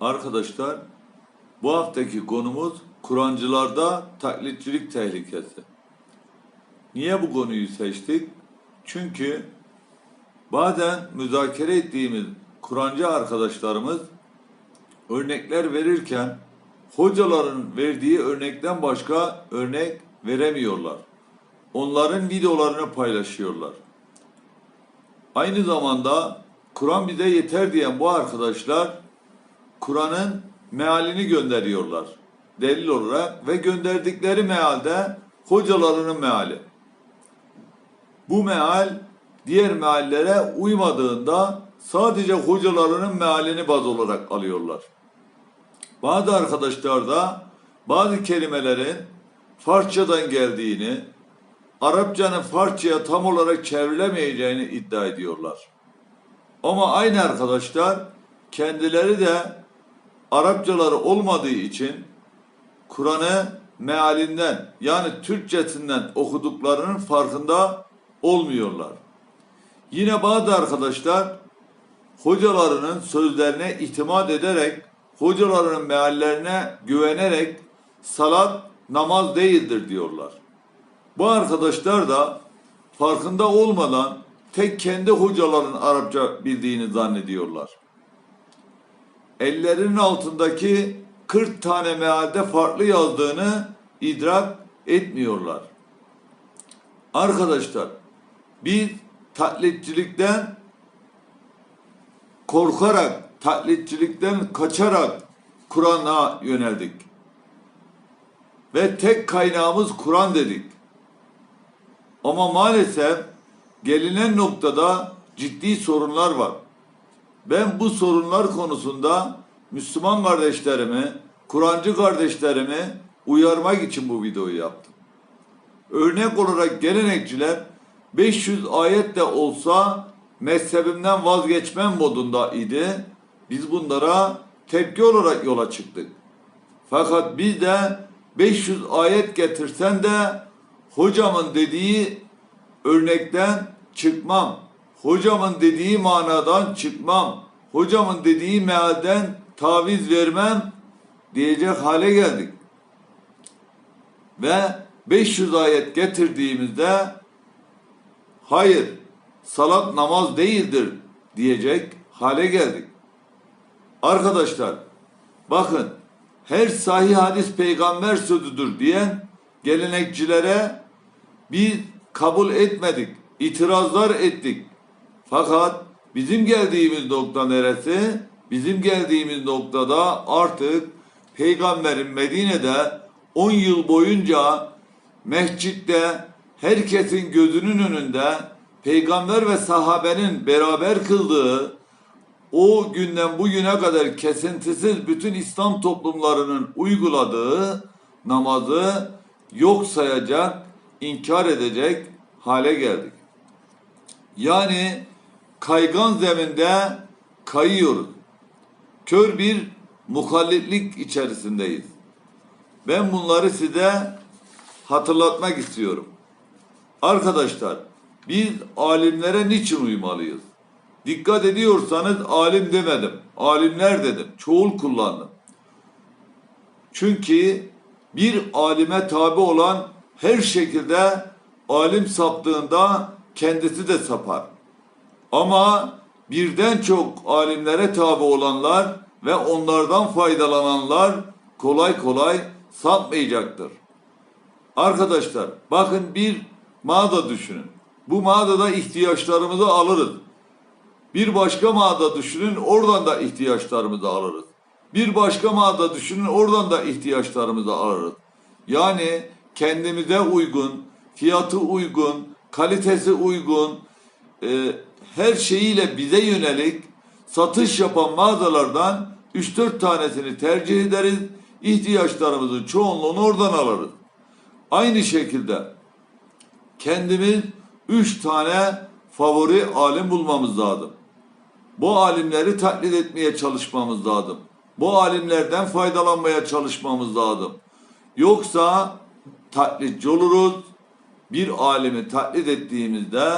Arkadaşlar bu haftaki konumuz Kur'ancılarda taklitçilik tehlikesi. Niye bu konuyu seçtik? Çünkü bazen müzakere ettiğimiz Kur'ancı arkadaşlarımız örnekler verirken hocaların verdiği örnekten başka örnek veremiyorlar. Onların videolarını paylaşıyorlar. Aynı zamanda Kur'an bize yeter diyen bu arkadaşlar Kur'an'ın mealini gönderiyorlar. Delil olarak ve gönderdikleri mealde hocalarının meali. Bu meal diğer meallere uymadığında sadece hocalarının mealini baz olarak alıyorlar. Bazı arkadaşlar da bazı kelimelerin Farsçadan geldiğini, Arapçanın Farsçaya tam olarak çevrilemeyeceğini iddia ediyorlar. Ama aynı arkadaşlar kendileri de Arapçaları olmadığı için Kur'an'ı mealinden yani Türkçesinden okuduklarının farkında olmuyorlar. Yine bazı arkadaşlar hocalarının sözlerine itimat ederek, hocalarının meallerine güvenerek salat namaz değildir diyorlar. Bu arkadaşlar da farkında olmadan tek kendi hocaların Arapça bildiğini zannediyorlar. Ellerinin altındaki 40 tane mealde farklı yazdığını idrak etmiyorlar. Arkadaşlar biz taklitçilikten korkarak, taklitçilikten kaçarak Kur'an'a yöneldik. Ve tek kaynağımız Kur'an dedik. Ama maalesef gelinen noktada ciddi sorunlar var. Ben bu sorunlar konusunda Müslüman kardeşlerimi, Kur'ancı kardeşlerimi uyarmak için bu videoyu yaptım. Örnek olarak gelenekçiler 500 ayet de olsa mezhebimden vazgeçmem modunda idi. Biz bunlara tepki olarak yola çıktık. Fakat biz de 500 ayet getirsen de hocamın dediği örnekten çıkmam. Hocamın dediği manadan çıkmam. Hocamın dediği mealden taviz vermem diyecek hale geldik. Ve 500 ayet getirdiğimizde hayır salat namaz değildir diyecek hale geldik. Arkadaşlar bakın her sahih hadis peygamber sözüdür diyen gelenekçilere biz kabul etmedik, itirazlar ettik. Fakat bizim geldiğimiz nokta neresi? Bizim geldiğimiz noktada artık peygamberin Medine'de 10 yıl boyunca mescitte herkesin gözünün önünde peygamber ve sahabenin beraber kıldığı o günden bugüne kadar kesintisiz bütün İslam toplumlarının uyguladığı namazı yok sayacak, inkar edecek hale geldik. Yani kaygan zeminde kayıyoruz. Kör bir mukallitlik içerisindeyiz. Ben bunları size hatırlatmak istiyorum. Arkadaşlar biz alimlere niçin uymalıyız? Dikkat ediyorsanız alim demedim. Alimler dedim. Çoğul kullandım. Çünkü bir alime tabi olan her şekilde alim saptığında kendisi de sapar. Ama birden çok alimlere tabi olanlar ve onlardan faydalananlar kolay kolay sapmayacaktır. Arkadaşlar bakın bir mağaza düşünün. Bu mağazada ihtiyaçlarımızı alırız. Bir başka mağaza düşünün oradan da ihtiyaçlarımızı alırız. Bir başka mağaza düşünün oradan da ihtiyaçlarımızı alırız. Yani kendimize uygun, fiyatı uygun, kalitesi uygun, e, her şeyiyle bize yönelik satış yapan mağazalardan 3-4 tanesini tercih ederiz. İhtiyaçlarımızın çoğunluğunu oradan alırız. Aynı şekilde kendimiz 3 tane favori alim bulmamız lazım. Bu alimleri taklit etmeye çalışmamız lazım. Bu alimlerden faydalanmaya çalışmamız lazım. Yoksa taklitçi oluruz. Bir alimi taklit ettiğimizde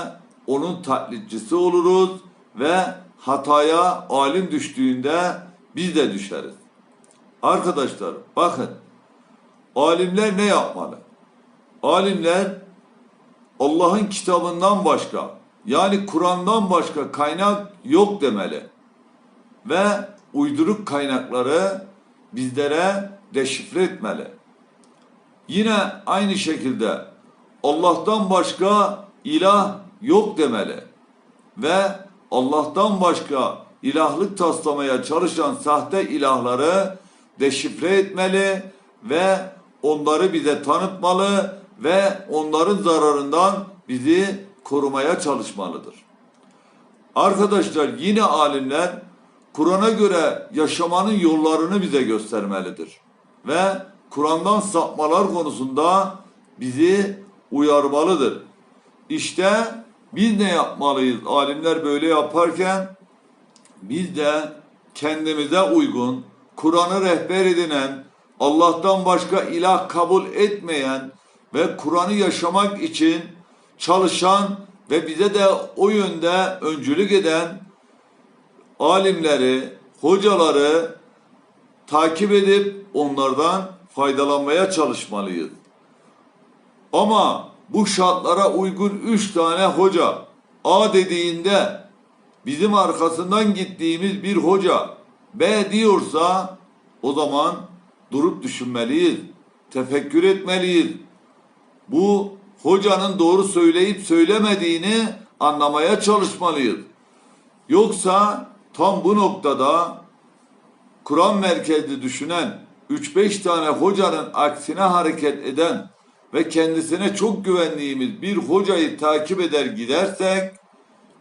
onun taklitçisi oluruz ve hataya alim düştüğünde biz de düşeriz. Arkadaşlar bakın alimler ne yapmalı? Alimler Allah'ın kitabından başka yani Kur'an'dan başka kaynak yok demeli. Ve uyduruk kaynakları bizlere deşifre etmeli. Yine aynı şekilde Allah'tan başka ilah yok demeli. Ve Allah'tan başka ilahlık taslamaya çalışan sahte ilahları deşifre etmeli ve onları bize tanıtmalı ve onların zararından bizi korumaya çalışmalıdır. Arkadaşlar yine alimler Kur'an'a göre yaşamanın yollarını bize göstermelidir. Ve Kur'an'dan sapmalar konusunda bizi uyarmalıdır. İşte biz ne yapmalıyız? Alimler böyle yaparken biz de kendimize uygun, Kur'an'ı rehber edinen, Allah'tan başka ilah kabul etmeyen ve Kur'an'ı yaşamak için çalışan ve bize de o yönde öncülük eden alimleri, hocaları takip edip onlardan faydalanmaya çalışmalıyız. Ama bu şartlara uygun üç tane hoca A dediğinde bizim arkasından gittiğimiz bir hoca B diyorsa o zaman durup düşünmeliyiz. Tefekkür etmeliyiz. Bu hocanın doğru söyleyip söylemediğini anlamaya çalışmalıyız. Yoksa tam bu noktada Kur'an merkezli düşünen 3-5 tane hocanın aksine hareket eden ve kendisine çok güvendiğimiz bir hocayı takip eder gidersek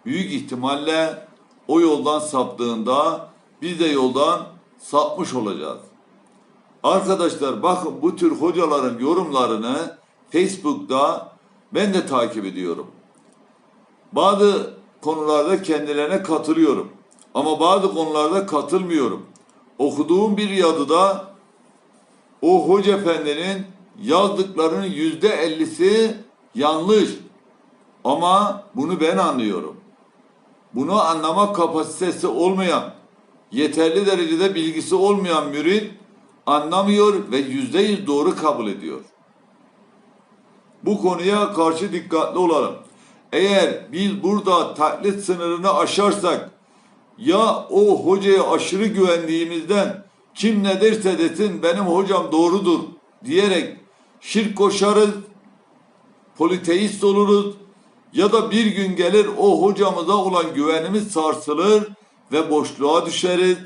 büyük ihtimalle o yoldan saptığında biz de yoldan sapmış olacağız. Arkadaşlar bakın bu tür hocaların yorumlarını Facebook'ta ben de takip ediyorum. Bazı konularda kendilerine katılıyorum. Ama bazı konularda katılmıyorum. Okuduğum bir yazıda o hoca efendinin yazdıklarının yüzde ellisi yanlış. Ama bunu ben anlıyorum. Bunu anlama kapasitesi olmayan, yeterli derecede bilgisi olmayan mürit anlamıyor ve yüzde yüz doğru kabul ediyor. Bu konuya karşı dikkatli olalım. Eğer biz burada taklit sınırını aşarsak ya o hocaya aşırı güvendiğimizden kim ne derse desin benim hocam doğrudur diyerek şirk koşarız, politeist oluruz ya da bir gün gelir o hocamıza olan güvenimiz sarsılır ve boşluğa düşeriz.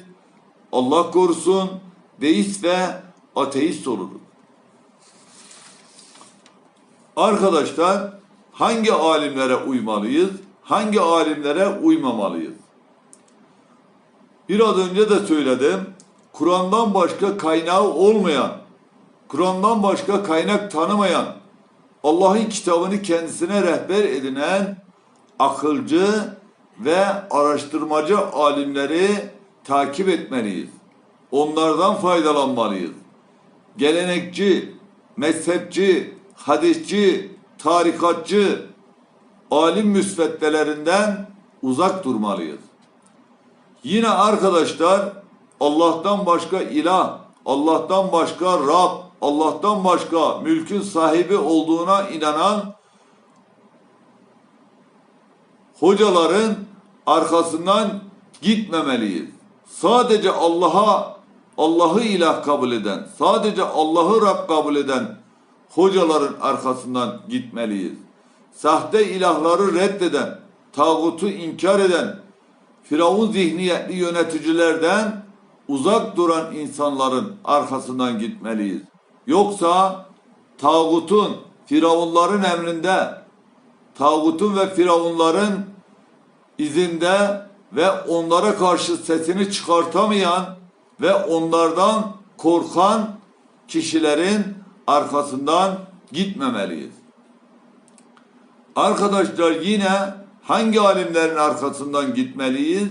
Allah korusun deist ve ateist oluruz. Arkadaşlar hangi alimlere uymalıyız? Hangi alimlere uymamalıyız? Biraz önce de söyledim. Kur'an'dan başka kaynağı olmayan, Kur'an'dan başka kaynak tanımayan, Allah'ın kitabını kendisine rehber edinen akılcı ve araştırmacı alimleri takip etmeliyiz. Onlardan faydalanmalıyız. Gelenekçi, mezhepçi, hadisçi, tarikatçı, alim müsveddelerinden uzak durmalıyız. Yine arkadaşlar Allah'tan başka ilah, Allah'tan başka Rab, Allah'tan başka mülkün sahibi olduğuna inanan hocaların arkasından gitmemeliyiz. Sadece Allah'a Allah'ı ilah kabul eden, sadece Allah'ı Rab kabul eden hocaların arkasından gitmeliyiz. Sahte ilahları reddeden, tağutu inkar eden, Firavun zihniyetli yöneticilerden uzak duran insanların arkasından gitmeliyiz. Yoksa tağutun, firavunların emrinde, tağutun ve firavunların izinde ve onlara karşı sesini çıkartamayan ve onlardan korkan kişilerin arkasından gitmemeliyiz. Arkadaşlar yine hangi alimlerin arkasından gitmeliyiz?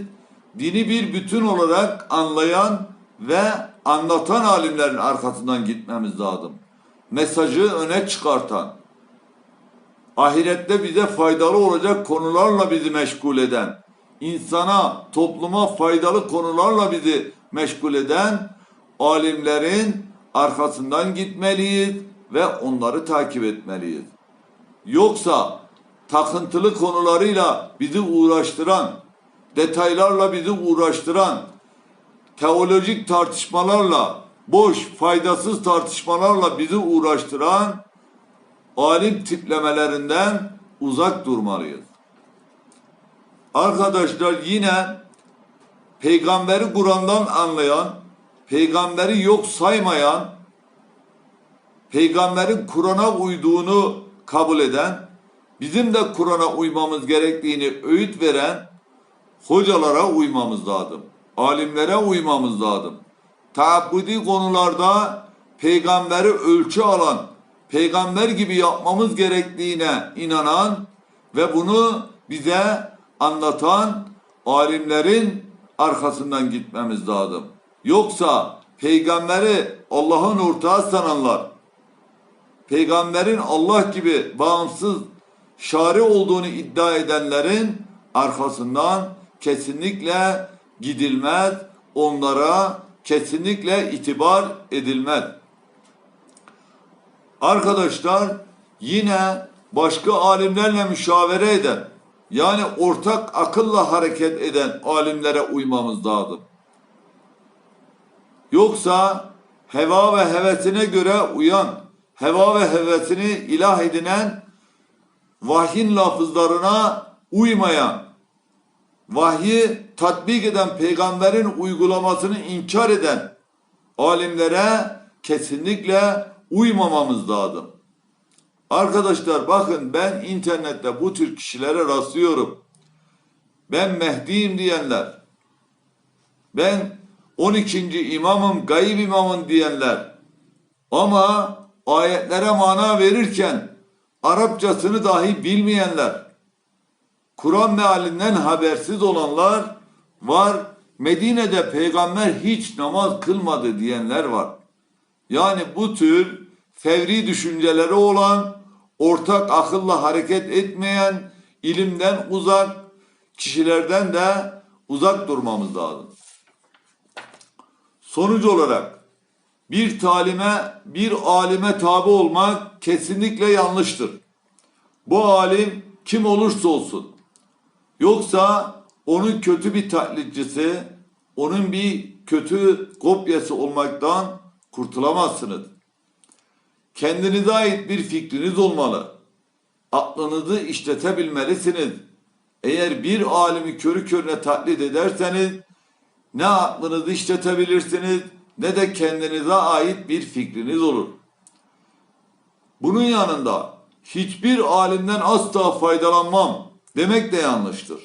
Dini bir bütün olarak anlayan ve anlatan alimlerin arkasından gitmemiz lazım. Mesajı öne çıkartan, ahirette bize faydalı olacak konularla bizi meşgul eden, insana, topluma faydalı konularla bizi meşgul eden alimlerin arkasından gitmeliyiz ve onları takip etmeliyiz. Yoksa takıntılı konularıyla bizi uğraştıran, detaylarla bizi uğraştıran, teolojik tartışmalarla, boş, faydasız tartışmalarla bizi uğraştıran alim tiplemelerinden uzak durmalıyız. Arkadaşlar yine peygamberi Kur'an'dan anlayan, peygamberi yok saymayan, peygamberin Kur'an'a uyduğunu kabul eden, bizim de Kur'an'a uymamız gerektiğini öğüt veren hocalara uymamız lazım. Alimlere uymamız lazım. Taabbudi konularda peygamberi ölçü alan, peygamber gibi yapmamız gerektiğine inanan ve bunu bize anlatan alimlerin arkasından gitmemiz lazım. Yoksa peygamberi Allah'ın ortağı sananlar, peygamberin Allah gibi bağımsız şari olduğunu iddia edenlerin arkasından kesinlikle gidilmez, onlara kesinlikle itibar edilmez. Arkadaşlar yine başka alimlerle müşavere eden yani ortak akılla hareket eden alimlere uymamız lazım. Yoksa heva ve hevesine göre uyan, heva ve hevesini ilah edinen, vahyin lafızlarına uymayan, vahyi tatbik eden peygamberin uygulamasını inkar eden alimlere kesinlikle uymamamız lazım. Arkadaşlar bakın ben internette bu tür kişilere rastlıyorum. Ben Mehdi'yim diyenler, ben 12. imamım, gayb imamım diyenler ama ayetlere mana verirken Arapçasını dahi bilmeyenler, Kur'an mealinden habersiz olanlar var. Medine'de peygamber hiç namaz kılmadı diyenler var. Yani bu tür fevri düşünceleri olan, ortak akılla hareket etmeyen, ilimden uzak kişilerden de uzak durmamız lazım. Sonuç olarak bir talime, bir alime tabi olmak kesinlikle yanlıştır. Bu alim kim olursa olsun. Yoksa onun kötü bir taklitçisi, onun bir kötü kopyası olmaktan kurtulamazsınız. Kendinize ait bir fikriniz olmalı. Aklınızı işletebilmelisiniz. Eğer bir alimi körü körüne taklit ederseniz ne aklınızı işletebilirsiniz ne de kendinize ait bir fikriniz olur. Bunun yanında hiçbir alimden asla faydalanmam demek de yanlıştır.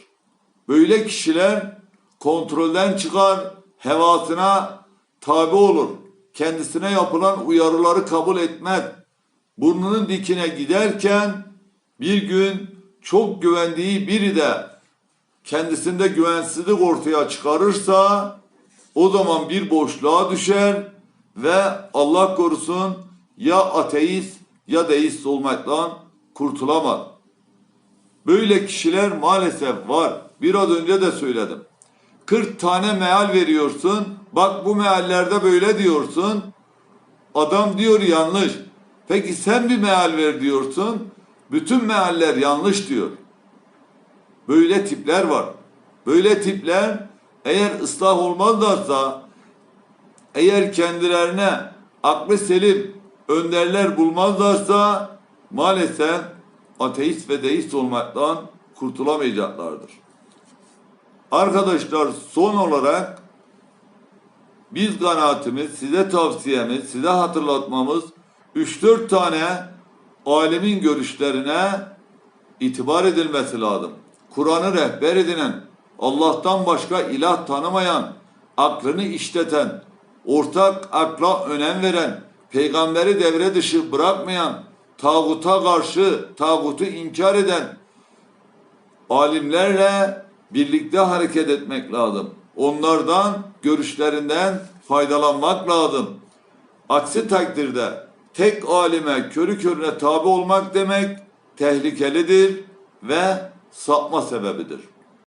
Böyle kişiler kontrolden çıkar, hevasına tabi olur. Kendisine yapılan uyarıları kabul etmez. Burnunun dikine giderken bir gün çok güvendiği biri de kendisinde güvensizlik ortaya çıkarırsa o zaman bir boşluğa düşer ve Allah korusun ya ateist ya deist olmaktan kurtulamaz. Böyle kişiler maalesef var. Biraz önce de söyledim. 40 tane meal veriyorsun. Bak bu meallerde böyle diyorsun. Adam diyor yanlış. Peki sen bir meal ver diyorsun. Bütün mealler yanlış diyor. Böyle tipler var. Böyle tipler eğer ıslah olmazlarsa eğer kendilerine aklı selim önderler bulmazlarsa maalesef ateist ve deist olmaktan kurtulamayacaklardır. Arkadaşlar son olarak biz kanaatimiz, size tavsiyemiz, size hatırlatmamız 3-4 tane alemin görüşlerine itibar edilmesi lazım. Kur'an'ı rehber edinen, Allah'tan başka ilah tanımayan, aklını işleten, ortak akla önem veren, peygamberi devre dışı bırakmayan, tağuta karşı tağutu inkar eden alimlerle birlikte hareket etmek lazım. Onlardan, görüşlerinden faydalanmak lazım. Aksi takdirde tek alime körü körüne tabi olmak demek tehlikelidir ve sapma sebebidir.